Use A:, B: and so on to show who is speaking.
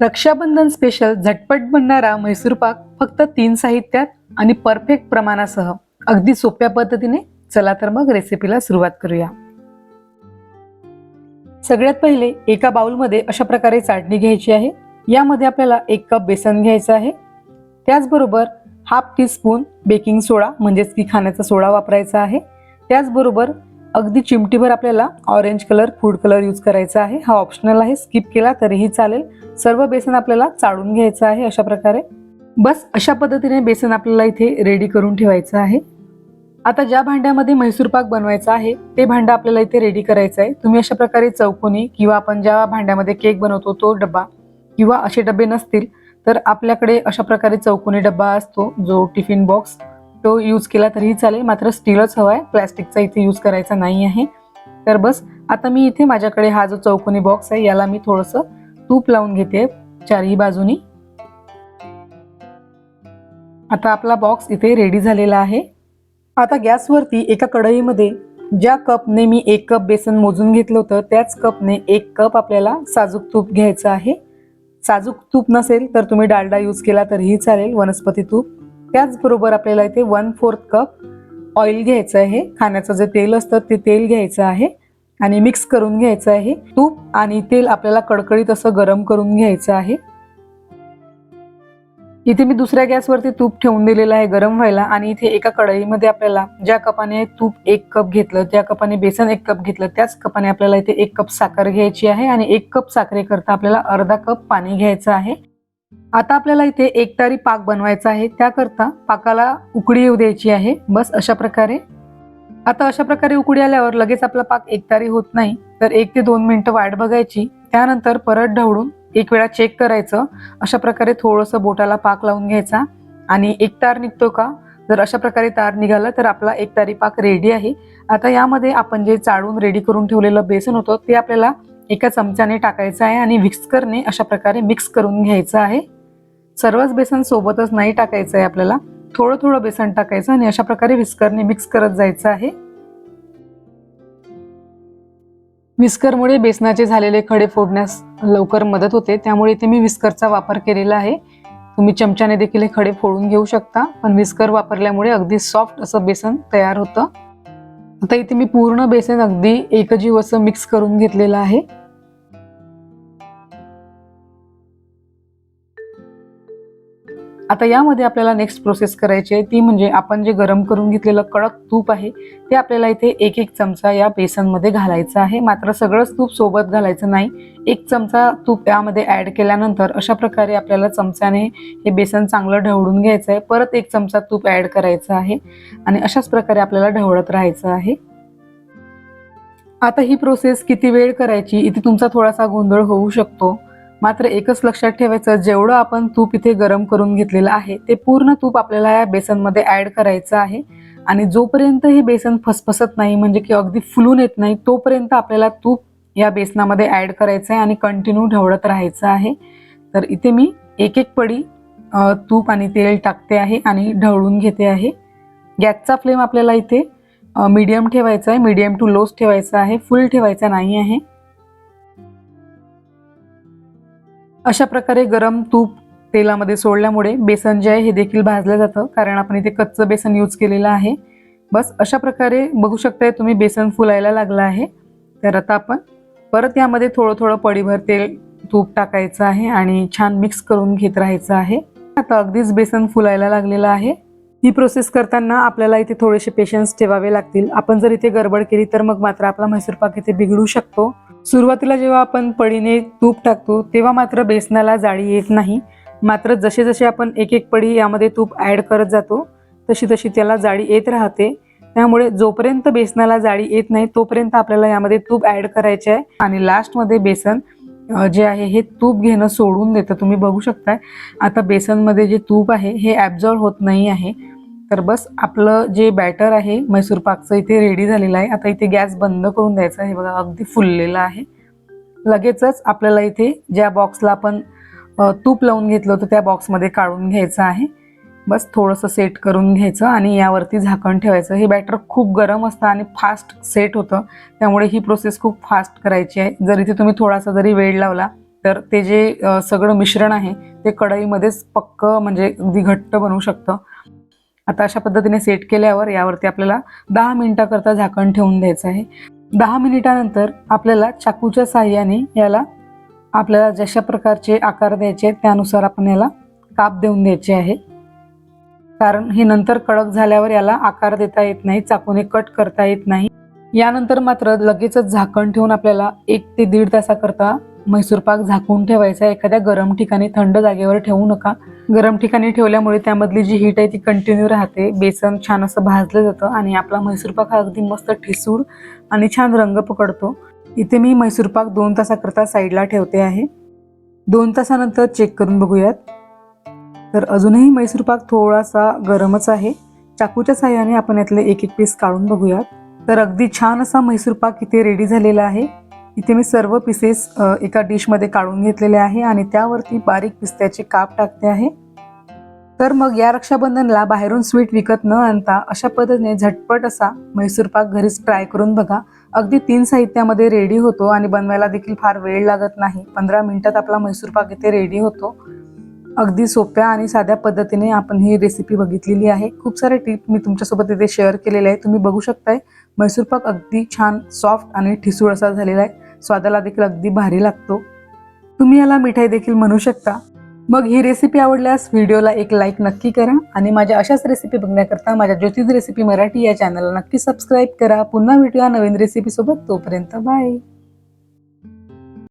A: Rakshabandhan special झटपट बनणारा म्हैसूर पाक फक्त तीन साहित्यात आणि परफेक्ट प्रमाणासह. अगदी सोप्या पद्धतीने चला तर मग रेसिपीला सुरुवात करूया. सगळ्यात पहिले एका बाउलमध्ये अशा प्रकारे चाटणी घ्यायची आहे. यामध्ये आपल्याला एक कप बेसन घ्यायचं आहे. त्याचबरोबर हाफ टीस्पून बेकिंग सोडा म्हणजेच की खाण्याचा सोडा वापरायचा आहे. त्याचबरोबर अगदी चिमटीभर आपल्याला orange colour food colour use करायचा आहे. हा ऑप्शनल आहे. स्किप केला तरीही चालेल. सर्व बेसन आपल्याला चाळून घ्यायचं आहे अशा प्रकारे. बस अशा पद्धतीने बेसन आपल्याला इथे रेडी करून ठेवायचं आहे. आता ज्या भांड्यामध्ये म्हैसूर पाक बनवायचा आहे ते भांडं आपल्याला इथे रेडी करायचं आहे. तुम्ही अशा प्रकारे चौकोनी किंवा आपण ज्या भांड्यामध्ये केक बनवतो तो डबा किंवा असे डबे नसतील तर आपल्याकडे अशा प्रकारे चौकोनी डब्बा असतो जो टिफिन बॉक्स तो यूज केला तरीही चालेल. मात्र स्टीलच हवा आहे प्लॅस्टिकचा इथे यूज करायचा नाही आहे. तर बस आता मी इथे माझ्याकडे हा जो चौकोनी बॉक्स आहे याला मी थोडंसं तूप लावून घेते. चारही बाजूनी. आता आपला बॉक्स इथे रेडी झालेला आहे. आता गॅसवरती एका कढईमध्ये ज्या कपने मी एक कप बेसन मोजून घेतलं होतं त्याच कपने एक कप आपल्याला साजूक तूप घ्यायचं आहे. साजूक तूप नसेल तर तुम्ही डालडा यूज केला तरीही चालेल. वनस्पती तूप. त्याचबरोबर आपल्याला इथे वन फोर्थ कप ऑइल घ्यायचं आहे. खाण्याचं जे तेल असतं ते तेल घ्यायचं आहे. आणि मिक्स करून घ्यायचं आहे. तूप आणि तेल आपल्याला कडकडीत असं गरम करून घ्यायचं आहे. इथे मी दुसऱ्या गॅसवरती तूप ठेवून दिलेलं आहे गरम व्हायला. आणि इथे एका कढईमध्ये आपल्याला ज्या कपाने तूप एक कप घेतलं ज्या कपाने बेसन एक कप घेतलं त्याच कपाने आपल्याला इथे एक कप साखर घ्यायची आहे. आणि एक कप साखरेकरता आपल्याला अर्धा कप पाणी घ्यायचं आहे. आता आपल्याला इथे एक तारी पाक बनवायचा आहे. त्याकरता पाकाला उकडी येऊ द्यायची आहे. बस अशा प्रकारे. आता अशा प्रकारे उकडी आल्यावर लगेच आपला पाक एकतारी होत नाही. तर एक ते दोन मिनिटं वाट बघायची. त्यानंतर परत ढवळून एक वेळा चेक करायचं. अशा प्रकारे थोडंसं बोटाला पाक लावून घ्यायचा. आणि एक तार निघतो का? जर अशा प्रकारे तार निघाला तर आपला एक तारी पाक रेडी आहे. आता यामध्ये आपण जे चाळून रेडी करून ठेवलेलं बेसन होतं ते आपल्याला एका चमच्याने टाकायचं आहे आणि विक्सकरने अशा प्रकारे मिक्स करून घ्यायचं आहे. सर्वच बेसन सोबतच नाही टाकायचं आहे आपल्याला. थोडं थोडं बेसन टाकायचं आणि अशा प्रकारे विस्करने मिक्स करत जायचं आहे. विस्करमुळे बेसनाचे झालेले खडे फोडण्यास लवकर मदत होते. त्यामुळे इथे मी विस्करचा वापर केलेला आहे. तुम्ही चमच्याने देखील हे खडे फोडून घेऊ शकता. पण विस्कर वापरल्यामुळे अगदी सॉफ्ट असं बेसन तयार होतं. आता इथे मी पूर्ण बेसन अगदी एकजीव असं मिक्स करून घेतलेलं आहे. आता यामध्ये आपल्याला नेक्स्ट प्रोसेस करायची आहे. ती म्हणजे आपण जे गरम करून घेतलेलं कडक तूप आहे ते आपल्याला इथे एक एक चमचा या बेसनमध्ये घालायचं आहे. मात्र सगळंच तूप सोबत घालायचं नाही. एक चमचा तूप यामध्ये ॲड केल्यानंतर अशा प्रकारे आपल्याला चमच्याने हे बेसन चांगलं ढवळून घ्यायचं आहे. परत एक चमचा तूप ॲड करायचं आहे आणि अशाच प्रकारे आपल्याला ढवळत राहायचं आहे. आता ही प्रोसेस किती वेळ करायची? इथे तुमचा थोडासा गोंधळ होऊ शकतो. मात्र एकच लक्षात ठेवायचं जेवढं आपण तूप इथे गरम करून घेतलेलं आहे ते पूर्ण तूप आपल्याला या बेसनमध्ये ॲड करायचं आहे. आणि जोपर्यंत हे बेसन फसफसत नाही म्हणजे की अगदी फुलून येत नाही तोपर्यंत आपल्याला तूप या बेसनामध्ये ॲड करायचं आहे आणि कंटिन्यू ढवळत राहायचं आहे. तर इथे मी एक एक पडी तूप आणि तेल टाकते आहे आणि ढवळून घेते आहे. गॅसचा फ्लेम आपल्याला इथे मीडियम ठेवायचा आहे मीडियम टू लोच ठेवायचा आहे फुल ठेवायचा नाही आहे. अशा प्रकारे गरम तूप तेलामध्ये सोडल्यामुळे बेसन जे आहे हे देखील भाजलं जातं कारण आपण इथे कच्चं बेसन यूज केलेलं आहे. बस अशा प्रकारे बघू शकताय तुम्ही बेसन फुलायला लागलं आहे. तर आता आपण परत यामध्ये थोडं थोडं पडीभर तेल तूप टाकायचं आहे आणि छान मिक्स करून घेत राहायचं आहे. आता अगदीच बेसन फुलायला लागलेलं आहे. ही प्रोसेस करताना आपल्याला इथे थोडेसे पेशन्स ठेवावे लागतील. आपण जर इथे गडबड केली तर मग मात्र आपला म्हैसूर पाक इथे बिघडू शकतो. सुरुवातीला जेव्हा आपण पडीने तूप टाकतो तेव्हा मात्र बेसनाला जाळी येत नाही. मात्र जसे जसे आपण एक एक पडी यामध्ये तूप ॲड करत जातो तशी तशी त्याला जाळी येत राहते. त्यामुळे जोपर्यंत बेसनाला जाळी येत नाही तोपर्यंत आपल्याला यामध्ये तूप ॲड करायचे आहे. आणि लास्टमध्ये बेसन जे आहे हे तूप घेणं सोडून देतं. तुम्ही बघू शकताय. आता बेसनमध्ये जे तूप आहे हे ॲब्झॉर्व होत नाही आहे. तर बस आपलं जे बॅटर आहे मैसूर पाकचं इथे रेडी झालेलं आहे. आता इथे गॅस बंद करून द्यायचा आहे. बघा अगदी फुललेलं आहे. लगेचच आपल्याला इथे ज्या बॉक्सला आपण तूप लावून घेतलं होतं त्या बॉक्समध्ये काढून घ्यायचं आहे. बस थोडंसं सेट करून घ्यायचं आणि यावरती झाकण ठेवायचं. हे बॅटर खूप गरम असतं आणि फास्ट सेट होतं. त्यामुळे ही प्रोसेस खूप फास्ट करायची आहे. जर इथे तुम्ही थोडासा जरी वेळ लावला तर ते जे सगळं मिश्रण आहे ते कढईमध्येच पक्क म्हणजे अगदी घट्ट बनवू शकतं. आता अशा पद्धतीने सेट केल्यावर यावरती आपल्याला दहा मिनिटाकरता झाकण ठेवून द्यायचं आहे. दहा मिनिटानंतर आपल्याला चाकूच्या साह्याने याला आपल्याला जशा प्रकारचे आकार द्यायचे त्यानुसार आपण याला काप देऊन द्यायचे आहे. कारण हे नंतर कडक झाल्यावर याला आकार देता येत नाही चाकूने कट करता येत नाही. यानंतर मात्र लगेचच झाकण ठेवून आपल्याला एक ते दीड तासाकरता म्हैसूर पाक झाकून ठेवायचा आहे. एखाद्या गरम ठिकाणी थंड जागेवर ठेवू नका. गरम ठिकाणी ठेवल्यामुळे त्यामधली जी हीट आहे ती कंटिन्यू राहते. बेसन छान असं भाजलं जातं आणि आपला म्हैसूर पाक हा अगदी मस्त ठिसूळ आणि छान रंग पकडतो. इथे मी म्हैसूर पाक दोन तासाकरता साईडला ठेवते आहे. दोन तासानंतर चेक करून बघूयात. तर अजूनही म्हैसूर पाक थोडासा गरमच आहे. चाकूच्या साह्याने आपण यातले एक एक पीस काढून बघूयात. तर अगदी छान असा म्हैसूर पाक इथे रेडी झालेला आहे. इथे मी सर्व पिसेस एका डिशमध्ये काढून घेतलेले आहे आणि त्यावरती बारीक पिस्त्याचे काप टाकते आहे. तर मग या रक्षाबंधनला बाहेरून स्वीट विकत न आणता अशा पद्धतीने झटपट असा म्हैसूर पाक घरीच ट्राय करून बघा. अगदी तीन साहित्यामध्ये रेडी होतो आणि बनवायला देखील फार वेळ लागत नाही. पंधरा मिनिटात आपला म्हैसूर पाक इथे रेडी होतो. अगदी सोप्या आणि साध्या पद्धतीने आपण ही रेसिपी बघितलेली आहे. खूप सारे टिप मी तुमच्यासोबत इथे शेअर केलेले आहे. तुम्ही बघू शकताय म्हैसूर पाक अगदी छान सॉफ्ट आणि ठिसूळ असा झालेला आहे. स्वादाला देखील अगदी भारी लागतो. तुम्ही याला मिठाई देखील म्हणू शकता. मग ही रेसिपी आवडल्यास व्हिडिओला एक लाईक नक्की करा आणि माझ्या अशाच रेसिपी बघण्याकरता माझ्या ज्योतिष रेसिपी मराठी या चॅनलला नक्की सबस्क्राईब करा. पुन्हा भेटूया नवीन रेसिपीसोबत तोपर्यंत बाय